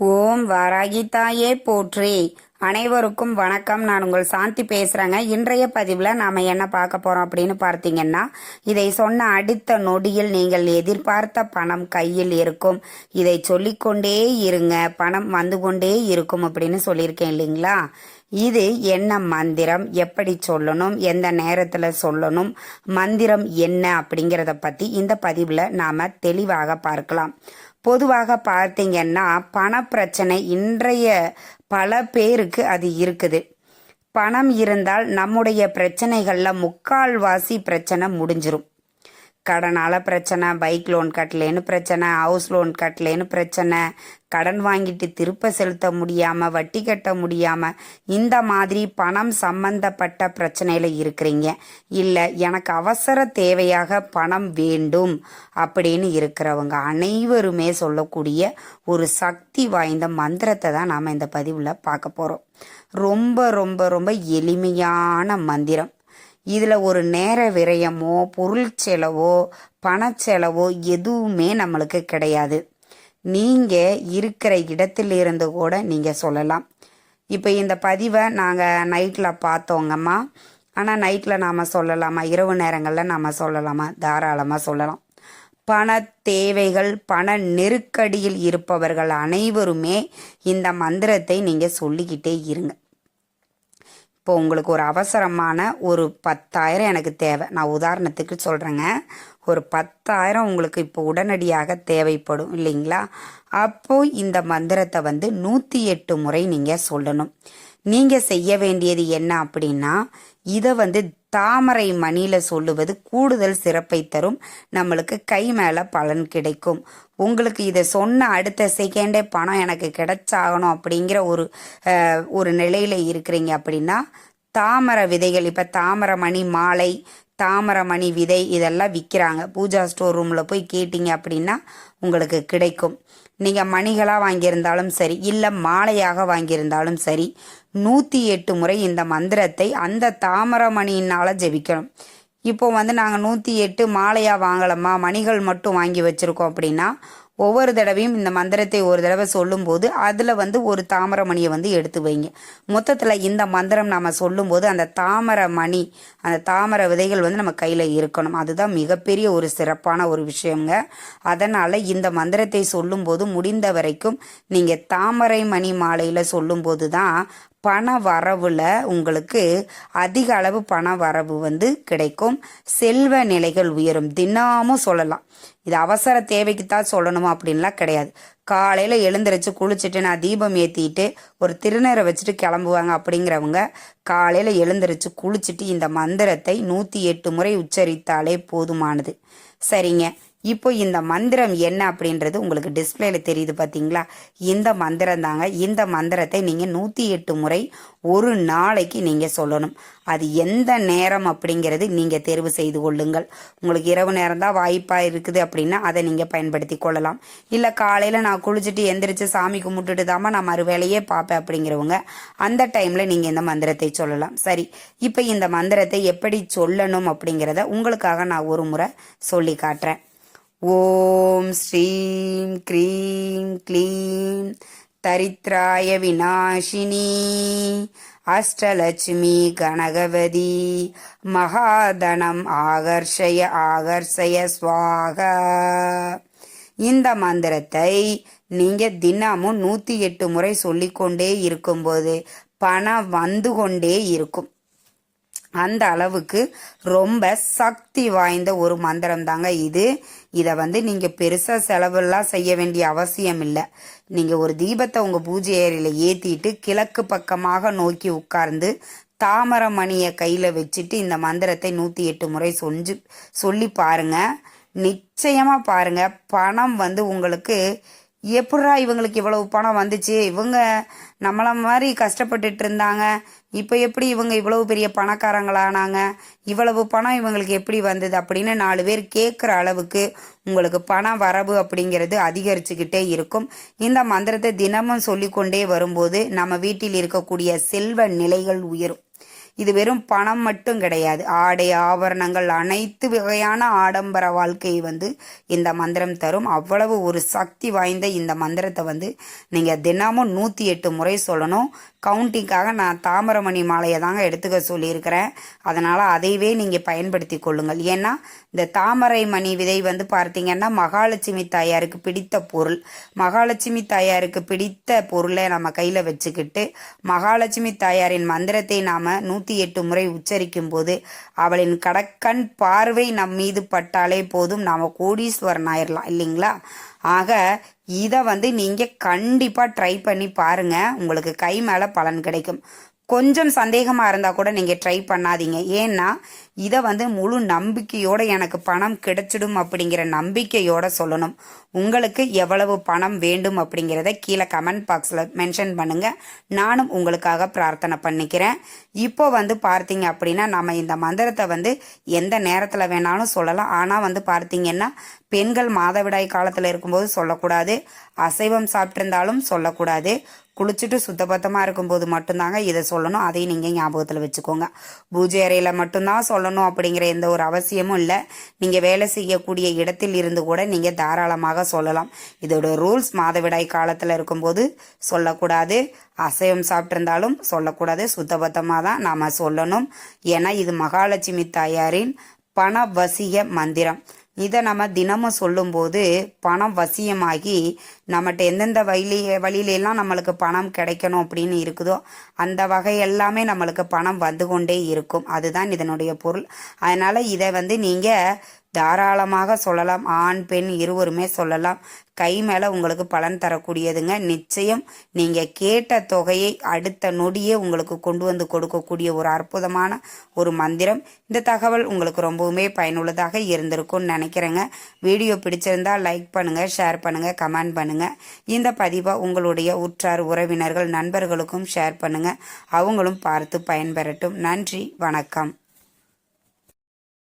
ஓம் வாராகி தாயே போற்றி. அனைவருக்கும் வணக்கம். நான் உங்கள் சாந்தி பேசுகிறேங்க இன்றைய பதிவில் நாம் என்ன பார்க்க போகிறோம் அப்படின்னு பார்த்தீங்கன்னா இதை சொன்ன அடுத்த நொடியில் நீங்கள் எதிர்பார்த்த பணம் கையில் இருக்கும். இதை சொல்லிக்கொண்டே இருங்க. பணம் வந்து கொண்டே இருக்கும் அப்படின்னு சொல்லியிருக்கேன் இல்லைங்களா? இது என்ன மந்திரம்? எப்படி சொல்லணும்? எந்த நேரத்தில் சொல்லணும்? மந்திரம் என்ன அப்படிங்கிறத பற்றி இந்த பதிவில் நாம் தெளிவாக பார்க்கலாம். பொதுவாக பார்த்தீங்கன்னா பணப்பிரச்சனை இன்றைய பல பேருக்கு அது இருக்குது. பணம் இருந்தால் நம்முடைய பிரச்சனைகளில் முக்கால்வாசி பிரச்சனை முடிஞ்சிரும். கடனால் பிரச்சனை பைக் லோன் கட்டலேன்னு பிரச்சனை ஹவுஸ் லோன் கட்டலேன்னு பிரச்சனை கடன் வாங்கிட்டு திருப்ப செலுத்த முடியாமல் வட்டி கட்ட முடியாமல் இந்த மாதிரி பணம் சம்பந்தப்பட்ட பிரச்சனையில் இருக்கிறீங்க. இல்லை எனக்கு அவசர தேவையாக பணம் வேண்டும் அப்படின்னு இருக்கிறவங்க அனைவருமே சொல்லக்கூடிய ஒரு சக்தி வாய்ந்த மந்திரத்தை தான் நாம் இந்த பதிவில் பார்க்க போகிறோம் ரொம்ப ரொம்ப ரொம்ப எளிமையான மந்திரம். இதில் ஒரு நேர விரயமோ பொருள் செலவோ பணச்செலவோ எதுவுமே நம்மளுக்கு கிடையாது. நீங்கள் இருக்கிற இடத்திலிருந்து கூட நீங்கள் சொல்லலாம். இப்போ இந்த பதிவை நாங்கள் நைட்டில் பார்த்தோங்கம்மா. ஆனால் நைட்டில் நாம் சொல்லலாமா? இரவு நேரங்களில் நாம் சொல்லலாமா? தாராளமாக சொல்லலாம். பண தேவைகள் பண நெருக்கடியில் இருப்பவர்கள் அனைவருமே இந்த மந்திரத்தை நீங்கள் சொல்லிக்கிட்டே இருங்க. இப்போ உங்களுக்கு ஒரு அவசரமான ஒரு பத்தாயிரம் எனக்கு தேவை. நான் உதாரணத்துக்கு சொல்கிறேங்க ஒரு பத்தாயிரம் உங்களுக்கு இப்போ உடனடியாக தேவைப்படும் இல்லைங்களா? அப்போ இந்த மந்திரத்தை வந்து நூற்றி எட்டு முறை நீங்கள் சொல்லணும். நீங்கள் செய்ய வேண்டியது என்ன அப்படின்னா இதை வந்து தாமரை மணியில் சொல்லுவது கூடுதல் சிறப்பை தரும். நம்மளுக்கு கை மேலே பலன் கிடைக்கும். உங்களுக்கு இதை சொன்ன அடுத்த செகண்டே பணம் எனக்கு கிடைச்சாகணும் அப்படிங்கிற ஒரு ஒரு நிலையில் இருக்கிறீங்க அப்படின்னா தாமரை விதைகள் இப்போ தாமரை மணி மாலை தாமரை மணி விதை இதெல்லாம் விற்கிறாங்க பூஜா ஸ்டோர் ரூமில் போய் கேட்டிங்க அப்படின்னா உங்களுக்கு கிடைக்கும். நீங்கள் மணிகளாக வாங்கியிருந்தாலும் சரி இல்லை மாலையாக வாங்கியிருந்தாலும் சரி நூற்றி எட்டு முறை இந்த மந்திரத்தை அந்த தாமரமணியினால் ஜெபிக்கணும். இப்போ வந்து நாங்கள் நூற்றி எட்டு மாலையாக வாங்கலாமா மணிகள் மட்டும் வாங்கி வச்சுருக்கோம் அப்படின்னா ஒவ்வொரு தடவையும் இந்த மந்திரத்தை ஒரு தடவை சொல்லும்போது அதில் வந்து ஒரு தாமர மணியை வந்து எடுத்து வைங்க. மொத்தத்தில் இந்த மந்திரம் நம்ம சொல்லும்போது அந்த தாமர மணி அந்த தாமர விதைகள் வந்து நம்ம கையில் இருக்கணும். அதுதான் மிகப்பெரிய ஒரு சிறப்பான ஒரு விஷயங்க அதனால் இந்த மந்திரத்தை சொல்லும்போது முடிந்த வரைக்கும் நீங்கள் தாமரை மணி மாலையில் சொல்லும்போது தான் பண வரவுல உங்களுக்கு அதிக அளவு பண வரவு வந்து கிடைக்கும். செல்வ நிலைகள் உயரும். தினமும் சொல்லலாம். இது அவசர தேவைக்கு தான் சொல்லணுமா அப்படின்லாம் கிடையாது. காலையில் எழுந்திரிச்சு குளிச்சுட்டு நான் தீபம் ஏற்றிட்டு ஒரு திருநீரை வச்சுட்டு கிளம்புவாங்க அப்படிங்கிறவங்க காலையில் எழுந்திரிச்சு குளிச்சுட்டு இந்த மந்திரத்தை நூற்றி எட்டு முறை உச்சரித்தாலே போதுமானது. சரிங்க. இப்போ இந்த மந்திரம் என்ன அப்படின்றது உங்களுக்கு டிஸ்பிளேல தெரியுது பார்த்தீங்களா இந்த மந்திரம் தாங்க இந்த மந்திரத்தை நீங்கள் நூற்றி எட்டு முறை ஒரு நாளைக்கு நீங்கள் சொல்லணும். அது எந்த நேரம் அப்படிங்கிறது நீங்கள் தேர்வு செய்து கொள்ளுங்கள். உங்களுக்கு இரவு நேரம் தான் வாய்ப்பாக இருக்குது அப்படின்னா அதை நீங்கள் பயன்படுத்தி கொள்ளலாம். இல்லை காலையில் நான் குளிச்சுட்டு எந்திரிச்சு சாமி கும்பிட்டுட்டு தாமா நான் மறு வேலையே பார்ப்பேன் அப்படிங்கிறவங்க அந்த டைமில் நீங்கள் இந்த மந்திரத்தை சொல்லலாம். சரி இப்போ இந்த மந்திரத்தை எப்படி சொல்லணும் அப்படிங்கிறத உங்களுக்காக நான் ஒரு முறை சொல்லி காட்டுறேன். ஓம் ஸ்ரீம் க்ரீம் க்ளீம். தரித்ராய விநாசினி. அஷ்டலட்சுமி கனகவதி மகாதனம் ஆகர்ஷய ஆகர்ஷய ஸ்வாக இந்த மந்திரத்தை நீங்க தினமும் நூத்தி எட்டு முறை சொல்லிக்கொண்டே இருக்கும்போது பணம் வந்து கொண்டே இருக்கும். அந்த அளவுக்கு ரொம்ப சக்தி வாய்ந்த ஒரு மந்திரம் தாங்க இது. இதை வந்து நீங்கள் பெருசாக செலவெல்லாம் செய்ய வேண்டிய அவசியம் இல்லை. நீங்கள் ஒரு தீபத்தை உங்கள் பூஜை ஏரியில் ஏற்றிட்டு கிழக்கு பக்கமாக நோக்கி உட்கார்ந்து தாமரை மணியை கையில் வச்சுட்டு இந்த மந்திரத்தை நூற்றி எட்டு முறை சொஞ்சு சொல்லி பாருங்கள் நிச்சயமாக பாருங்கள் பணம் வந்து உங்களுக்கு எப்படா இவங்களுக்கு இவ்வளவு பணம் வந்துச்சு? இவங்க நம்மள மாதிரி கஷ்டப்பட்டுட்டு இருந்தாங்க. இப்போ எப்படி இவங்க இவ்வளவு பெரிய பணக்காரங்களானாங்க இவ்வளவு பணம் இவங்களுக்கு எப்படி வந்தது அப்படின்னு நாலு பேர் கேட்குற அளவுக்கு உங்களுக்கு பண வரவு அப்படிங்கிறது அதிகரிச்சுக்கிட்டே இருக்கும். இந்த மந்திரத்தை தினமும் சொல்லிக்கொண்டே வரும்போது நம்ம வீட்டில் இருக்கக்கூடிய செல்வ நிலைகள் உயரும். இது வெறும் பணம் மட்டும் கிடையாது. ஆடை ஆபரணங்கள் அனைத்து வகையான ஆடம்பர வாழ்க்கையை வந்து இந்த மந்திரம் தரும். அவ்வளவு ஒரு சக்தி வாய்ந்த இந்த மந்திரத்தை வந்து நீங்கள் தினமும் நூற்றி எட்டு முறை சொல்லணும். கவுண்டிங்காக நான் தாமரமணி மாலையை தாங்க எடுத்துக்க சொல்லியிருக்கிறேன். அதனால் அதைவே நீங்கள் பயன்படுத்தி கொள்ளுங்கள். ஏன்னா இந்த தாமரை மணி விதை வந்து பார்த்தீங்கன்னா மகாலட்சுமி தாயாருக்கு பிடித்த பொருள். மகாலட்சுமி தாயாருக்கு பிடித்த பொருளை நம்ம கையில் வச்சுக்கிட்டு மகாலட்சுமி தாயாரின் மந்திரத்தை நாம் நூற்றி எட்டு முறை உச்சரிக்கும் போது அவளின் கடக்கண் பார்வை நம் மீது பட்டாலே போதும். நாம் கோடீஸ்வரன் ஆயிடலாம் இல்லைங்களா? ஆக இதை வந்து நீங்கள் கண்டிப்பாக ட்ரை பண்ணி பாருங்கள் உங்களுக்கு கை மேலே பலன் கிடைக்கும். கொஞ்சம் சந்தேகமாக இருந்தால் கூட நீங்கள் ட்ரை பண்ணாதீங்க. ஏன்னா இதை வந்து முழு நம்பிக்கையோடு எனக்கு பணம் கிடைச்சிடும் அப்படிங்கிற நம்பிக்கையோட சொல்லணும். உங்களுக்கு எவ்வளவு பணம் வேண்டும் அப்படிங்கிறத கீழே கமெண்ட் பாக்ஸில் மென்ஷன் பண்ணுங்கள் நானும் உங்களுக்காக பிரார்த்தனை பண்ணிக்கிறேன். இப்போ வந்து பார்த்தீங்க அப்படின்னா நம்ம இந்த மந்திரத்தை வந்து எந்த நேரத்தில் வேணாலும் சொல்லலாம். ஆனால் வந்து பார்த்தீங்கன்னா பெண்கள் மாதவிடாய் காலத்தில் இருக்கும்போது சொல்லக்கூடாது. அசைவம் சாப்பிட்ருந்தாலும் சொல்லக்கூடாது. குளிச்சுட்டு சுத்தபத்தமாக இருக்கும்போது மட்டும்தாங்க இதை சொல்லணும். அதையும் நீங்கள் ஞாபகத்தில் வச்சுக்கோங்க. பூஜை அறையில் மட்டும்தான் சொல்லணும் அப்படிங்கிற எந்த ஒரு அவசியமும் இல்லை. நீங்கள் வேலை செய்யக்கூடிய இடத்தில் இருந்து கூட நீங்கள் தாராளமாக சொல்லலாம். இதோட ரூல்ஸ் மாதவிடாய் காலத்தில் இருக்கும்போது சொல்லக்கூடாது. அசைவம் சாப்பிட்ருந்தாலும் சொல்லக்கூடாது. சுத்தபத்தமாக தான் நாம் சொல்லணும். ஏன்னா இது மகாலட்சுமி தாயாரின் பணவசிய மந்திரம். இதை நம்ம தினமும் சொல்லும்போது பணம் வசியமாகி நம்மகிட்ட எந்தெந்த வழி வழியிலெல்லாம் நம்மளுக்கு பணம் கிடைக்கணும் அப்படின்னு இருக்குதோ அந்த வகை எல்லாமே நம்மளுக்கு பணம் வந்து கொண்டே இருக்கும். அதுதான் இதனுடைய பொருள். அதனால் இதை வந்து நீங்கள் தாராளமாக சொல்லலாம். ஆண் பெண் இருவருமே சொல்லலாம். கை மேலே உங்களுக்கு பலன் தரக்கூடியதுங்க. நிச்சயம் நீங்கள் கேட்ட தொகையை அடுத்த நொடியே உங்களுக்கு கொண்டு வந்து கொடுக்கக்கூடிய ஒரு அற்புதமான ஒரு மந்திரம். இந்த தகவல் உங்களுக்கு ரொம்பவுமே பயனுள்ளதாக இருந்திருக்கும்னு நினைக்கிறேங்க. வீடியோ பிடிச்சிருந்தா லைக் பண்ணுங்கள் ஷேர் பண்ணுங்கள் கமெண்ட் பண்ணுங்கள் இந்த பதிவை உங்களுடைய உற்றார் உறவினர்கள் நண்பர்களுக்கும் ஷேர் பண்ணுங்கள் அவங்களும் பார்த்து பயன்பெறட்டும். நன்றி வணக்கம்.